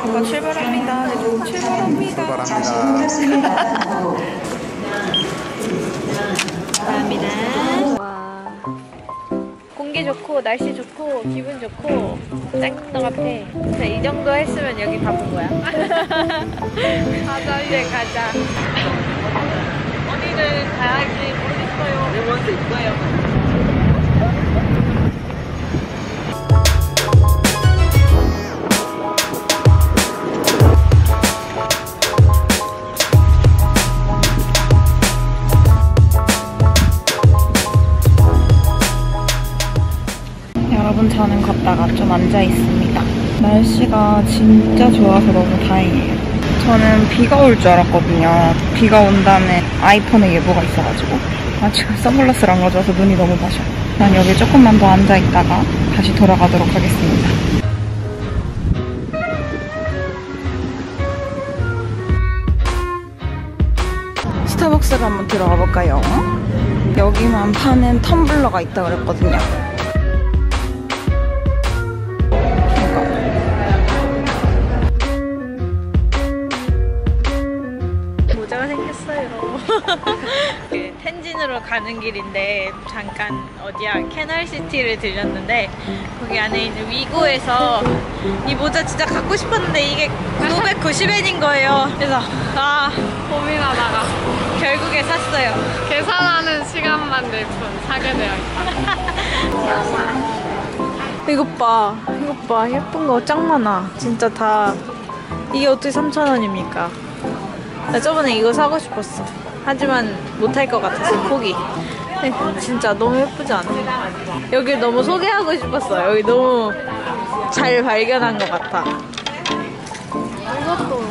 아빠 출발합니다. 네, 좀 출발합니다. 감사합니다. 와. 공기 좋고 날씨 좋고 기분 좋고 짱떡 앞에 진짜 이 정도 했으면 여기 다본 거야. 가자 이제 가자. 어디를 가야지 모르겠어요. 내 먼저 이거예요. 여러분 저는 걷다가 좀 앉아 있습니다. 날씨가 진짜 좋아서 너무 다행이에요. 저는 비가 올 줄 알았거든요. 비가 온 다음에 아이폰에 예보가 있어가지고 아 지금 선글라스를 안 가져와서 눈이 너무 마셔. 난 여기 조금만 더 앉아 있다가 다시 돌아가도록 하겠습니다. 스타벅스를 한번 들어가 볼까요? 여기만 파는 텀블러가 있다 그랬거든요. 텐진으로 가는 길인데 잠깐 어디야 캐널시티를 들렸는데 거기 안에 있는 위고에서 이 모자 진짜 갖고 싶었는데 이게 990엔인 거예요. 그래서 아 고민하다가 결국에 샀어요. 계산하는 시간만 낼 뿐 사게 되어 있다. 이것 봐, 이것 봐, 예쁜 거 짱 많아. 진짜 다 이게 어떻게 3,000원입니까? 나 저번에 이거 사고 싶었어. 하지만 못할 것 같아서 포기. 근데 진짜 너무 예쁘지 않아? 여길 너무 소개하고 싶었어. 여기 너무 잘 발견한 것 같아. 이것도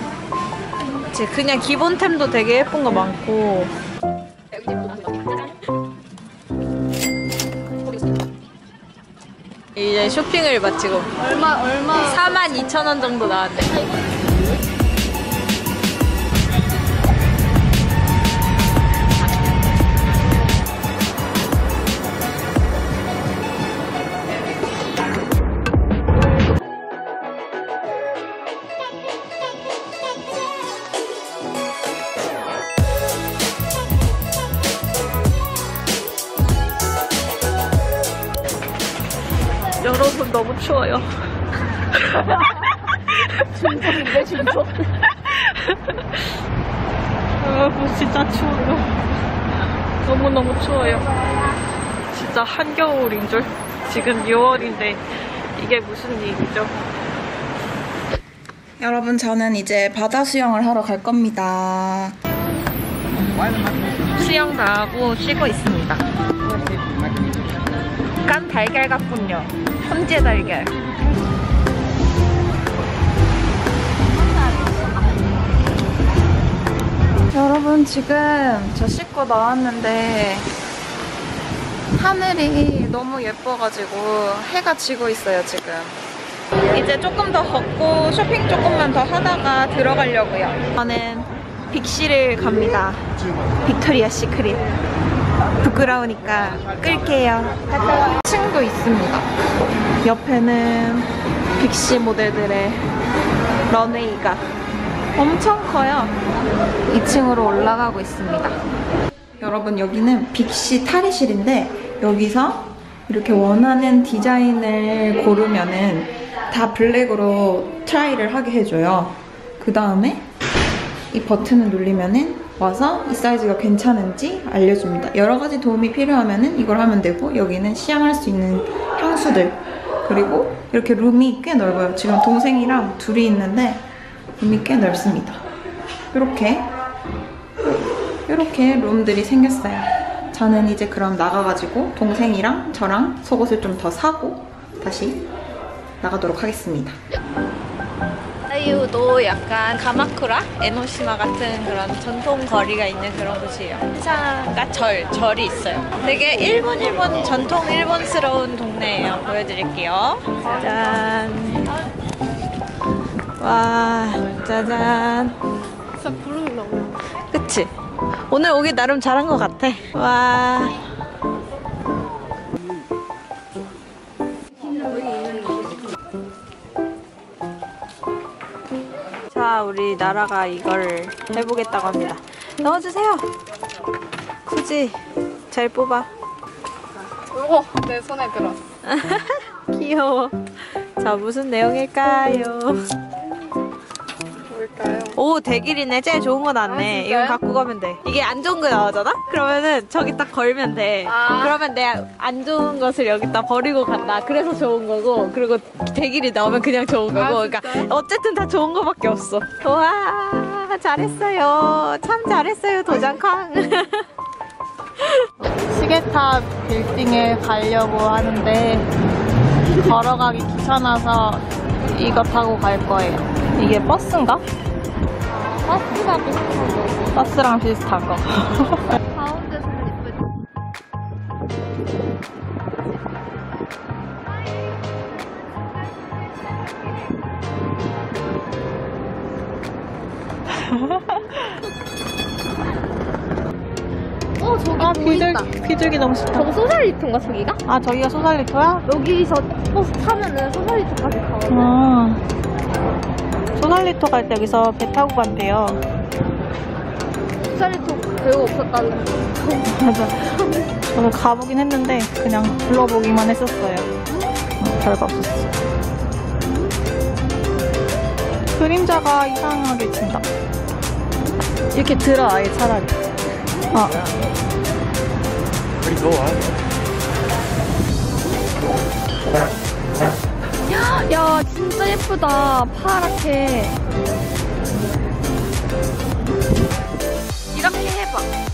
제 그냥 기본템도 되게 예쁜 거 많고. 이제 쇼핑을 마치고 얼마 얼마 42,000원 정도 나왔네. 여러분 너무 추워요. 진짜인데 진짜. 여러분 진짜 추워요. 너무 너무 추워요. 진짜 한겨울인 줄. 지금 6월인데 이게 무슨 일이죠? 여러분 저는 이제 바다 수영을 하러 갈 겁니다. 수영 다 하고 쉬고 있습니다. 깐 달걀 같군요. 현재 달걀. 여러분 지금 저 씻고 나왔는데 하늘이 너무 예뻐가지고 해가 지고 있어요 지금. 이제 조금 더 걷고 쇼핑 조금만 더 하다가 들어가려고요. 저는 빅시를 갑니다. 빅토리아 시크릿. 부끄러우니까 끌게요. 층도 있습니다. 옆에는 빅시 모델들의 런웨이가 엄청 커요. 2층으로 올라가고 있습니다. 여러분 여기는 빅시 탈의실인데 여기서 이렇게 원하는 디자인을 고르면은 다 블랙으로 트라이를 하게 해줘요. 그 다음에 이 버튼을 누르면은 와서 이 사이즈가 괜찮은지 알려줍니다. 여러 가지 도움이 필요하면은 이걸 하면 되고 여기는 시향할 수 있는 향수들 그리고 이렇게 룸이 꽤 넓어요. 지금 동생이랑 둘이 있는데 룸이 꽤 넓습니다. 이렇게 이렇게 룸들이 생겼어요. 저는 이제 그럼 나가가지고 동생이랑 저랑 속옷을 좀 더 사고 다시 나가도록 하겠습니다. 사이우도 약간 가마쿠라, 에노시마 같은 그런 전통 거리가 있는 그런 곳이에요. 사가 절, 절이 있어요. 되게 일본 일본 전통 일본스러운 동네예요. 보여드릴게요. 짜잔. 와, 짜잔. 진짜 너무 그치? 오늘 오기 나름 잘한 것 같아. 와. 나라가 이걸 해보겠다고 합니다. 넣어주세요. 굳이 잘 뽑아. 오, 내 손에 들었어. 귀여워. 자, 무슨 내용일까요? 오, 대길이네. 제일 좋은 거 나왔네. 아? 이건 갖고 가면 돼. 이게 안 좋은 거 나오잖아? 그러면은 저기 딱 걸면 돼. 아. 그러면 내가 안 좋은 것을 여기다 버리고 간다. 그래서 좋은 거고. 그리고 대길이 나오면 그냥 좋은 거고. 아, 그러니까? 어쨌든 다 좋은 거밖에 없어. 와, 잘했어요. 참 잘했어요, 도장쾅. 시계탑 빌딩에 가려고 하는데 걸어가기 귀찮아서 이거 타고 갈 거예요. 이게 버스인가? 버스가 비슷한 거. 버스랑 비슷한 거. 예쁘지? 어, 저기 아, 뭐 비둘. 비둘기 너무 싫다. 저거 소살리토인가, 저기가? 아, 저기가 소살리토야? 여기서 버스 타면은 소살리토까지 가거든. 아. 소살리토 갈 때 여기서 배 타고 간대요. 소살리토 배우 없었다는 맞아. 저도 가보긴 했는데 그냥 불러보기만 했었어요. 어, 별거 없었어. 그림자가 이상하게 진다. 이렇게 들어 아예 차라리. 어. 야 진짜 예쁘다 파랗게 이렇게 해봐.